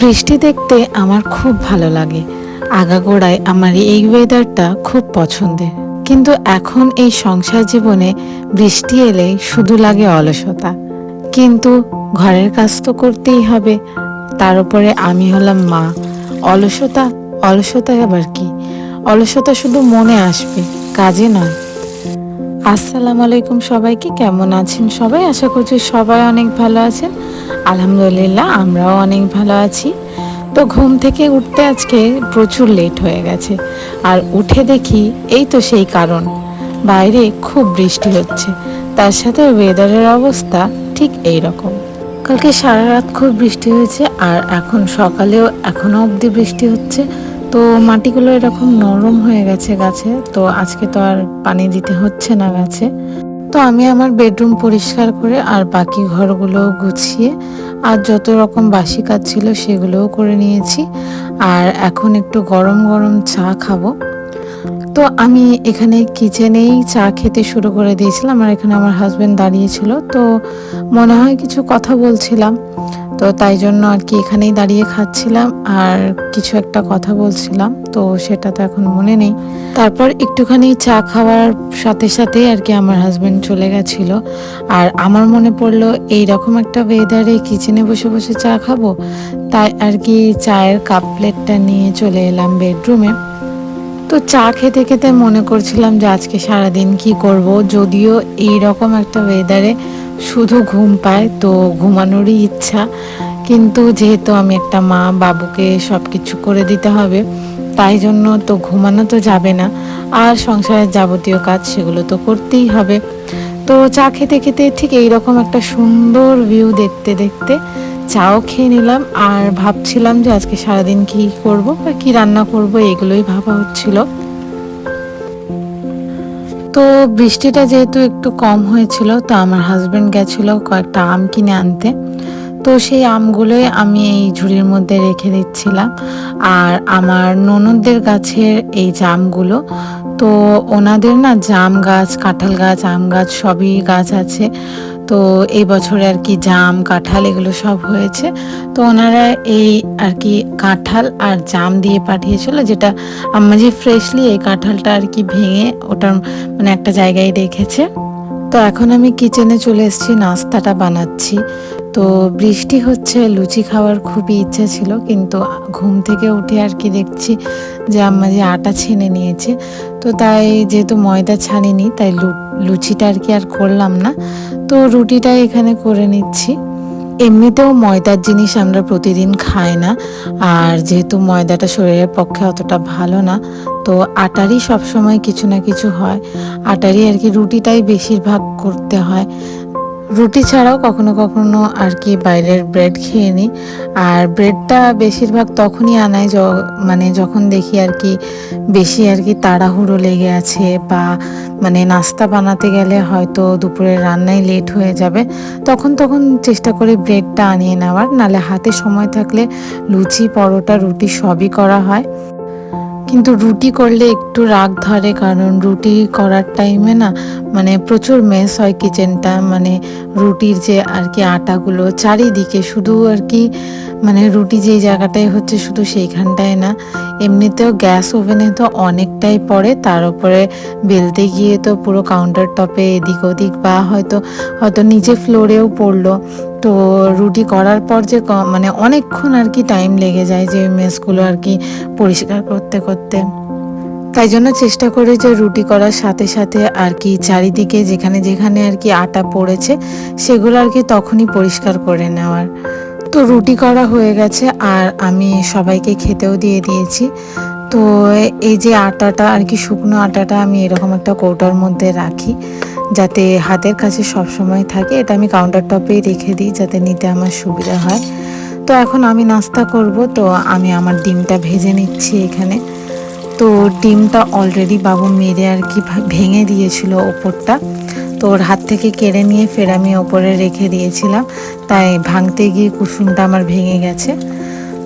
বৃষ্টি দেখতে আমার খুব ভালো লাগে। আগাগোড়ায় আমার এই ওয়েদারটা খুব পছন্দের। কিন্তু এখন এই সংসার জীবনে বৃষ্টি এলেই শুধু লাগে অলসতা। কিন্তু ঘরের কাজ তো করতেই হবে। তার উপরে আমি হলাম মা। অলসতা অলসতা আবার কি? অলসতা শুধু মনে আসবে, কাজে নয়। আসসালামু আলাইকুম সবাইকে, কেমন আছেন সবাই? আশা করছি সবাই অনেক ভালো আছেন। আলহামদুলিল্লাহ, আমরাও অনেক ভালো আছি। তো ঘুম থেকে উঠতে আজকে প্রচুর লেট হয়ে গেছে। আর উঠে দেখি এই তো সেই কারণ। বাইরে খুব বৃষ্টি হচ্ছে। তার সাথে ওয়েদারের অবস্থা ঠিক এই রকম কালকে সারা রাত খুব বৃষ্টি হয়েছে আর এখন সকালেও এখনও অবধি বৃষ্টি হচ্ছে। তো মাটিগুলো এরকম নরম হয়ে গেছে গাছে। তো আজকে তো আর পানি দিতে হচ্ছে না গাছে। তো আমি আমার বেডরুম পরিষ্কার করে আর বাকি ঘরগুলো গুছিয়ে আর যত রকম বাসি কাজ ছিল সেগুলোও করে নিয়েছি। আর এখন একটু গরম গরম চা খাব। তো আমি এখানে কিচেনেই চা খেতে শুরু করে দিয়েছিলাম আর এখানে আমার হাজব্যান্ড দাঁড়িয়েছিল তো মনে হয় কিছু কথা বলছিলাম। তো তাই জন্য আর কি এখানেই দাঁড়িয়ে খাচ্ছিলাম আর কিছু একটা কথা বলছিলাম, তো সেটা তো এখন মনে নেই। তারপর একটুখানি চা খাওয়ার সাথে সাথে আর কি আমার হাজব্যান্ড চলে গেছিল। আর আমার মনে পড়ল এই রকম একটা ওয়েদারে কিচেনে বসে বসে চা খাব, তাই আর কি চায়ের কাপ প্লেটটা নিয়ে চলে এলাম বেডরুমে তো চা খেতে খেতে মনে করছিলাম যে আজকে সারাদিন কি করব, যদিও এই রকম একটা ওয়েদারে শুধু ঘুম পায়, তো ঘুমানোরই ইচ্ছা। কিন্তু যেহেতু আমি একটা মা, বাবুকে সব কিছু করে দিতে হবে, তাই জন্য তো ঘুমানো তো যাবে না। আর সংসারের যাবতীয় কাজ সেগুলো তো করতেই হবে। তো চা খেতে খেতে ঠিক এইরকম একটা সুন্দর ভিউ দেখতে দেখতে চাও খেয়ে নিলাম আর ভাবছিলাম যে আজকে সারাদিন কি করব বা কি রান্না করব, এগুলোই ভাবা হচ্ছিল। তো বৃষ্টিটা যেহেতু একটু কম হয়েছিল, তো আমার হাজব্যান্ড গেছিল কয়েকটা আম কিনে আনতে। তো সেই আমগুলোই আমি এই ঝুড়ির মধ্যে রেখে দিচ্ছিলাম। আর আমার ননদদের গাছের এই জামগুলো তো ওনাদের না জাম গাছ, কাঁঠাল গাছ, আম গাছ সবই গাছ আছে। তো এই বছরে আর কি জাম, কাঁঠাল এগুলো সব হয়েছে। তো ওনারা এই আর কি কাঁঠাল আর জাম দিয়ে পাঠিয়েছিল, যেটা আম্মা যে ফ্রেশলি এই কাঁঠালটা আর কি ভেঙে ওটার মানে একটা জায়গায় রেখেছে। তো এখন আমি কিচেনে চলে এসেছি, নাস্তাটা বানাচ্ছি। তো বৃষ্টি হচ্ছে, লুচি খাওয়ার খুবই ইচ্ছা ছিল, কিন্তু ঘুম থেকে উঠে আর কি দেখছি যে আম্মা যে আটা ছেনে নিয়েছে। তো তাই যেহেতু ময়দা ছাড়িনি, তাই লুচিটা আর কি আর করলাম না। তো রুটিটা এখানে করে নিচ্ছি। এমনিতেও ময়দার জিনিস আমরা প্রতিদিন খাই না, আর যেহেতু ময়দাটা শরীরের পক্ষে অতটা ভালো না, তো আটারই সবসময় কিছু না কিছু হয়। আটারই আর কি রুটিটাই বেশিরভাগ করতে হয়। রুটি ছাড়াও কখনো কখনো আর কি বাইরের ব্রেড খেয়ে নিই আর ব্রেডটা বেশিরভাগ তখনই আনাই মানে যখন দেখি আর কি বেশি আর কি তাড়াহুড়ো লেগে আছে বা মানে নাস্তা বানাতে গেলে হয়তো দুপুরের রান্নায় লেট হয়ে যাবে, তখন তখন চেষ্টা করি ব্রেডটা আনিয়ে নেওয়ার। নালে হাতে সময় থাকলে লুচি, পরোটা, রুটি সবই করা হয়। কিন্তু রুটি করলে একটু রাগ ধরে, কারণ রুটি করার টাইমে না মানে প্রচুর মেস হয় কিচেনটা মানে রুটির যে আর কি আটাগুলো চারিদিকে শুধু আর কি মানে রুটি যেই জায়গাটায় হচ্ছে শুধু সেইখানটায় না। এমনিতেও গ্যাস ওভেনে তো অনেকটাই পড়ে, তার উপরে বেলতে গিয়ে তো পুরো কাউন্টার টপে এদিক ওদিক বা হয়তো হয়তো নিচে ফ্লোরেও পড়ল। তো রুটি করার পর যে মানে অনেকক্ষণ আর কি টাইম লেগে যায় যে মেসগুলো আর কি পরিষ্কার করতে করতে। তাই জন্য চেষ্টা করি যে রুটি করার সাথে সাথে আর কি চারিদিকে যেখানে যেখানে আর কি আটা পড়েছে সেগুলো আর কি তখনই পরিষ্কার করে নেওয়ার। তো রুটি করা হয়ে গেছে আর আমি সবাইকে খেতেও দিয়ে দিয়েছি। তো এই যে আটাটা আর কি শুকনো আটাটা আমি এরকম একটা কৌটার মধ্যে রাখি, যাতে হাতের কাছে সব সময় থাকে। এটা আমি কাউন্টার টপেই রেখে দিই, যাতে নিতে আমার সুবিধা হয়। তো এখন আমি নাস্তা করব, তো আমি আমার ডিমটা ভেজে নিচ্ছি এখানে। তো ডিমটা অলরেডি বাবু মেরে আর কি ভেঙে দিয়েছিল ওপরটা। তো ওর হাত থেকে কেড়ে নিয়ে ফের আমি ওপরে রেখে দিয়েছিলাম। তাই ভাঙতে গিয়ে কুসুমটা আমার ভেঙে গেছে।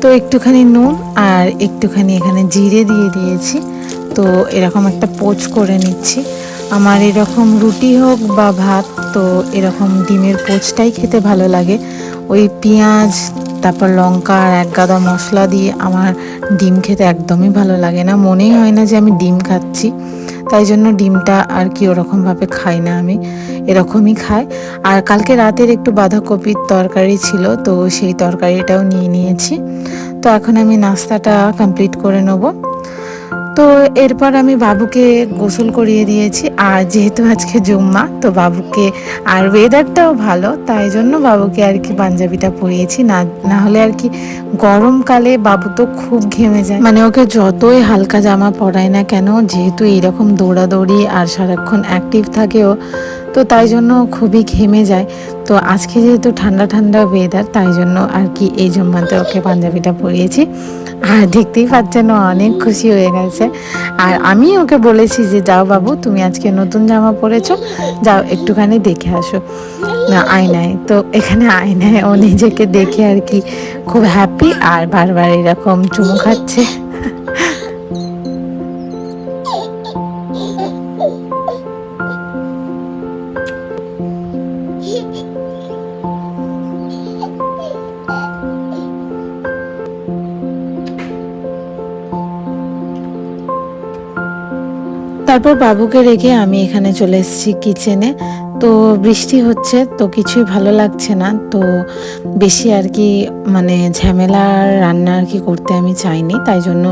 তো একটুখানি নুন আর একটুখানি এখানে জিরে দিয়ে দিয়েছি। তো এরকম একটা পোচ করে নিচ্ছি। আমার এরকম রুটি হোক বা ভাত, তো এরকম ডিমের পোচটাই খেতে ভালো লাগে। ওই পেঁয়াজ, তারপর লঙ্কা আর এক গাদা মশলা দিয়ে আমার ডিম খেতে একদমই ভালো লাগে না। মনেই হয় না যে আমি ডিম খাচ্ছি। তাই জন্য ডিমটা আর কি ওরকমভাবে খাই না আমি। এরকমই খায়। আর কালকে রাতের একটু বাঁধাকপির তরকারি ছিল, তো সেই তরকারিটাও নিয়ে নিয়েছি। তো এখন আমি নাস্তাটা কমপ্লিট করে নেব। তো এরপর আমি বাবুকে গোসল করিয়ে দিয়েছি। আর যেহেতু আজকে জুম্মা, তো বাবুকে আর ওয়েদারটাও ভালো, তাই জন্য বাবুকে আর কি পাঞ্জাবিটা পরিয়েছি। না না হলে আর কি গরমকালে বাবু তো খুব ঘেমে যায়। মানে ওকে যতই হালকা জামা পরায় না কেন, যেহেতু এইরকম দৌড়াদৌড়ি আর সারাক্ষণ অ্যাক্টিভ থাকেও তো তাই জন্য খুবই ঘেমে যায়। তো আজকে যেহেতু ঠান্ডা ঠান্ডা ওয়েদার তাই জন্য আর কি এই জম্মাতে ওকে পাঞ্জাবিটা পরিয়েছি। আর দেখতেই পাচ্ছেন অনেক খুশি হয়ে গেছে। আর আমি ওকে বলেছি যে, যাও বাবু, তুমি আজকে নতুন জামা পরেছো, যাও একটুখানি দেখে আসো। না, আয়নায়। তো এখানে আয়নায় ও নিজেকে দেখে আর কি খুব হ্যাপি আর বারবার এরকম চুমু খাচ্ছে। তারপর বাবুকে রেখে আমি এখানে চলে এসেছি কিচেনে। তো বৃষ্টি হচ্ছে, তো কিছুই ভালো লাগছে না। তো বেশি আর কি মানে ঝামেলা রান্না আর কি করতে আমি চাইনি। তাই জন্য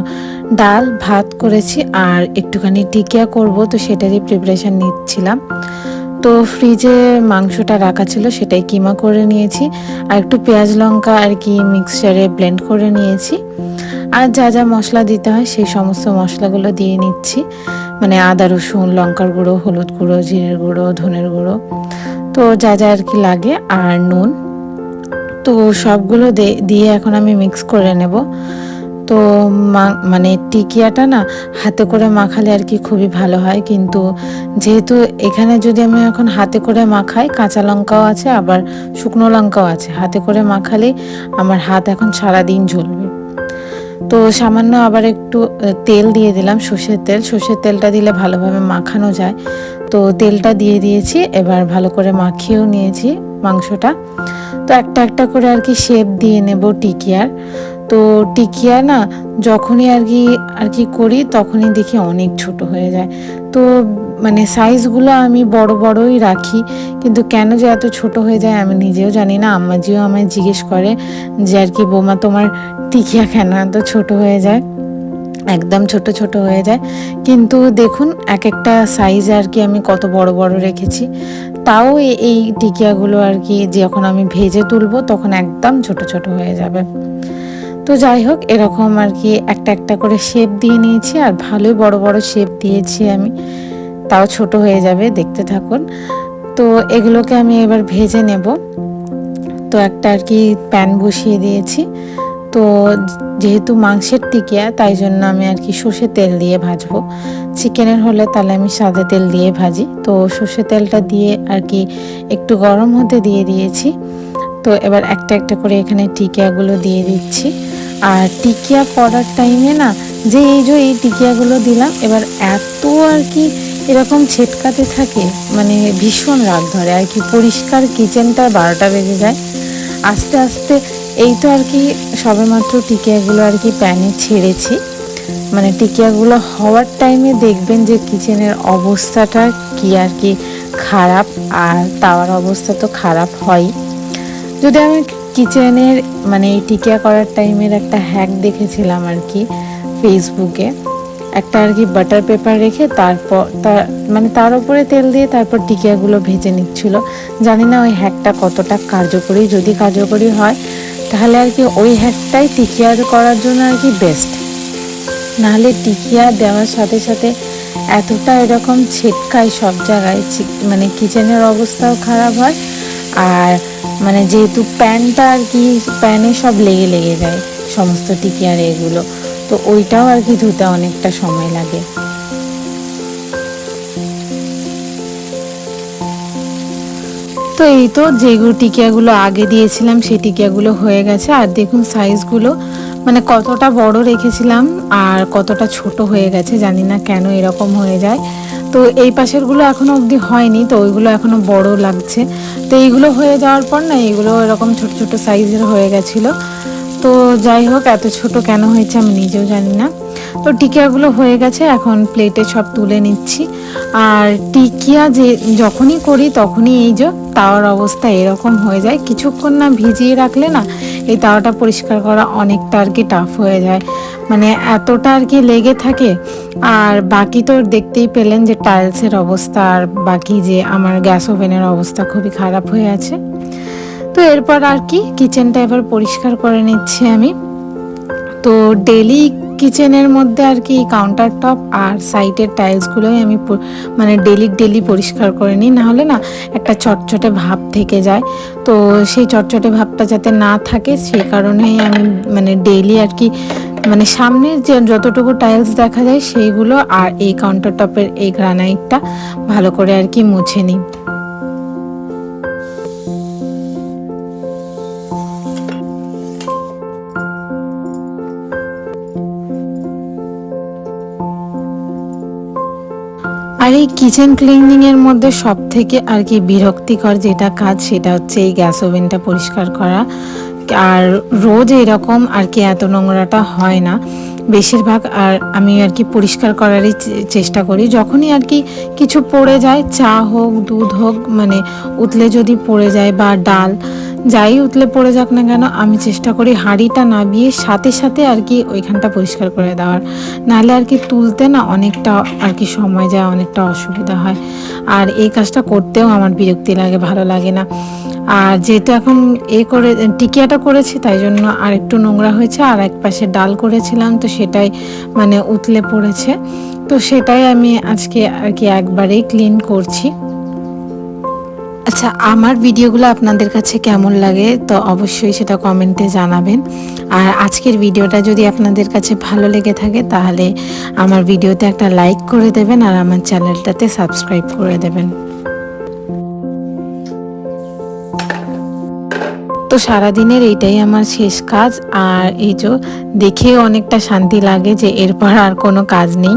ডাল, ভাত করেছি আর একটুখানি টিকিয়া করব, তো সেটারই প্রিপারেশান নিচ্ছিলাম। তো ফ্রিজে মাংসটা রাখা ছিল, সেটাই কিমা করে নিয়েছি। আর একটু পেঁয়াজ লঙ্কা আর কি মিক্সচারে ব্লেন্ড করে নিয়েছি। আর যা যা মশলা দিতে হয়, সেই সমস্ত মশলাগুলো দিয়ে নিচ্ছি। মানে আদা, রসুন, লঙ্কার গুঁড়ো, হলুদ গুঁড়ো, জিরের গুঁড়ো, ধনের গুঁড়ো। তো যা যা আর কি লাগে, আর নুন। তো সবগুলো দিয়ে এখন আমি মিক্স করে নেব। তো মানে টিকিয়াটা না, হাতে করে মাখালে আর কি খুবই ভালো হয়। কিন্তু যেহেতু এখানে যদি আমি এখন হাতে করে মাখাই, কাঁচা লঙ্কাও আছে, আবার শুকনো লঙ্কাও আছে। হাতে করে মাখালেই আমার হাত এখন সারাদিন জ্বলবে। তো সামান্য আবার একটু তেল দিয়ে দিলাম সর্ষের তেল। সর্ষের তেলটা দিলে ভালোভাবে মাখানো যায়। তো তেলটা দিয়ে দিয়েছি, এবার ভালো করে মাখিয়েও নিয়েছি মাংসটা। তো একটা একটা করে আর কি শেপ দিয়ে নেব টিকিয়ার। তো টিকিয়া না যখনই আর কি আর কি করি তখনই দেখি অনেক ছোট হয়ে যায়। তো মানে সাইজগুলো আমি বড় বড়ই রাখি, কিন্তু কেন যে এত ছোট হয়ে যায় আমি নিজেও জানি না। আম্মাজিও আমায় জিজ্ঞেস করে যে আর কি, বৌমা, তোমার টিকিয়া কেন এত ছোট হয়ে যায়? একদম ছোট ছোট হয়ে যায়। কিন্তু দেখুন এক একটা সাইজ আর কি আমি কত বড় বড় রেখেছি। তাও এই টিকিয়াগুলো আর কি যখন আমি ভেজে তুলবো তখন একদম ছোট ছোট হয়ে যাবে। তো যাই হোক, এরকম আর কি একটা একটা করে শেপ দিয়ে নিয়েছি আর ভালোই বড় বড় শেপ দিয়েছি আমি। তাও ছোট হয়ে যাবে, দেখতে থাকুন। তো এগুলোকে আমি এবার ভেজে নেব। তো একটা আর কি প্যান বসিয়ে দিয়েছি। তো যেহেতু মাংসের টিকিয়া, তাই জন্য আমি আর কি সর্ষে তেল দিয়ে ভাজবো। চিকেনের হলে তাহলে আমি সাদা তেল দিয়ে ভাজি। তো সর্ষে তেলটা দিয়ে আর কি একটু গরম হতে দিয়ে দিয়েছি। তো এবার একটা একটা করে এখানে টিকিয়াগুলো দিয়ে দিচ্ছি। আর টিকিয়া করার টাইমে না, যে এই যে এই টিকিয়াগুলো দিলাম, এবার এত আর কি এরকম ছেটকাতে থাকে মানে ভীষণ রাগ ধরে। আর কি পরিষ্কার কিচেনটা বারোটা বেজে যায়। আস্তে আস্তে এই তো আর কি সবেমাত্র টিকিয়াগুলো আর কি প্যানে ছেড়েছি। মানে টিকিয়াগুলো হওয়ার টাইমে দেখবেন যে কিচেনের অবস্থাটা কি আর কি খারাপ, আর তাওয়ার অবস্থা তো খারাপ হয় যদি আমি কিচেনের মানে এই টিকিয়া করার টাইমের একটা হ্যাক দেখেছিলাম আর কি ফেসবুকে। একটা আর কি বাটার পেপার রেখে তারপর তার মানে তার উপরে তেল দিয়ে তারপর টিকিয়াগুলো ভেজে নিচ্ছিল। জানি না ওই হ্যাকটা কতটা কার্যকরী, যদি কার্যকরী হয়, তাহলে আর কি ওই হ্যাকটাই টিকিয়া করার জন্য আর কি বেস্ট নাহলে টিকিয়া দেওয়ার সাথে সাথে এতটা এরকম ছিটকায় সব জায়গায় মানে কিচেনের অবস্থাও খারাপ হয় আর মানে যেহেতু প্যানটা আর কি, প্যানে সব লেগে লেগে যায়, সমস্ত টিকি আর এগুলো। তো ওইটাও আর কি ধুতে অনেকটা সময় লাগে। তো এই তো যেগুলো টিকিয়াগুলো আগে দিয়েছিলাম, সেই টিকিয়াগুলো হয়ে গেছে। আর দেখুন সাইজগুলো মানে কতটা বড় রেখেছিলাম আর কতটা ছোট হয়ে গেছে, জানি না কেন এরকম হয়ে যায়। তো এই পাশেরগুলো এখনও অবধি হয়নি, তো ওইগুলো এখনও বড় লাগছে। তো এইগুলো হয়ে যাওয়ার পর না, এইগুলো এরকম ছোট ছোট সাইজের হয়ে গেছিল। তো যাই হোক, এত ছোট কেন হয়েছে আমি নিজেও জানি না। তো টিকিয়াগুলো হয়ে গেছে, এখন প্লেটে সব তুলে নিচ্ছি। আর টিকিয়া যে যখনই করি তখনই এই যে তাওয়ার অবস্থা এরকম হয়ে যায়। কিছুক্ষণ না ভিজিয়ে রাখলে না এই তাওয়াটা পরিষ্কার করা অনেকটা আর কি টাফ হয়ে যায়। মানে এতটা আর কি লেগে থাকে, আর বাকি তো দেখতেই পেলেন যে টাইলসের অবস্থা, আর বাকি যে আমার গ্যাস ওভেনের অবস্থা খুবই খারাপ হয়ে আছে। তো এরপর আর কি কিচেনটা এবার পরিষ্কার করে নিচ্ছি আমি। তো ডেলি কিচেনের মধ্যে আর কি কাউন্টার টপ আর সাইডের টাইলসগুলোই আমি মানে ডেলি ডেলি পরিষ্কার করে নিই। নাহলে না একটা চটচটে ভাব থেকে যায়। তো সেই চটচটে ভাবটা যাতে না থাকে সেই কারণেই আমি মানে ডেলি আর কি মানে সামনের যে যতটুকু টাইলস দেখা যায়, সেইগুলো আর এই কাউন্টার টপের এই গ্রানাইটটা ভালো করে আর কি মুছে নিই। এই কিচেন ক্লিনিং এর মধ্যে সব থেকে আর কি বিরক্তিকর যেটা কাজ সেটা হচ্ছে এই গ্যাস ওভেনটা পরিষ্কার করা। আর রোজ এরকম আর কি এত নোংরাটা হয় না। বেশিরভাগ আর আমি আর কি পরিষ্কার করারই চেষ্টা করি। যখনই আর কি কিছু পড়ে যায়, চা হোক, দুধ হোক মানে উতলে যদি পড়ে যায় বা ডাল যাই উতলে পড়ে যাক না কেন, আমি চেষ্টা করি হাঁড়িটা নামিয়ে সাথে সাথে আর কি ওইখানটা পরিষ্কার করে দেওয়ার। নাহলে আর কি তুলতে না অনেকটা আর কি সময় যায়, অনেকটা অসুবিধা হয়। আর এই কাজটা করতেও আমার বিরক্তি লাগে, ভালো লাগে না। আর যেহেতু এখন এ করে, টিকিয়াটা করেছি, তাই জন্য আর একটু নোংরা হয়েছে, আর এক পাশে ডাল করেছিলাম, তো সেটাই মানে উতলে পড়েছে। তো সেটাই আমি আজকে আর কি একবারেই ক্লিন করছি। আচ্ছা আমার ভিডিওগুলো আপনাদের কাছে কেমন লাগে, তো অবশ্যই সেটা কমেন্টে জানাবেন। আর আজকের ভিডিওটা যদি আপনাদের কাছে ভালো লেগে থাকে, তাহলে আমার ভিডিওতে একটা লাইক করে দেবেন আর আমার চ্যানেলটাতে সাবস্ক্রাইব করে দেবেন। তো সারাদিনের এইটাই আমার শেষ কাজ। আর এই যে দেখেও অনেকটা শান্তি লাগে যে এরপর আর কোনো কাজ নেই।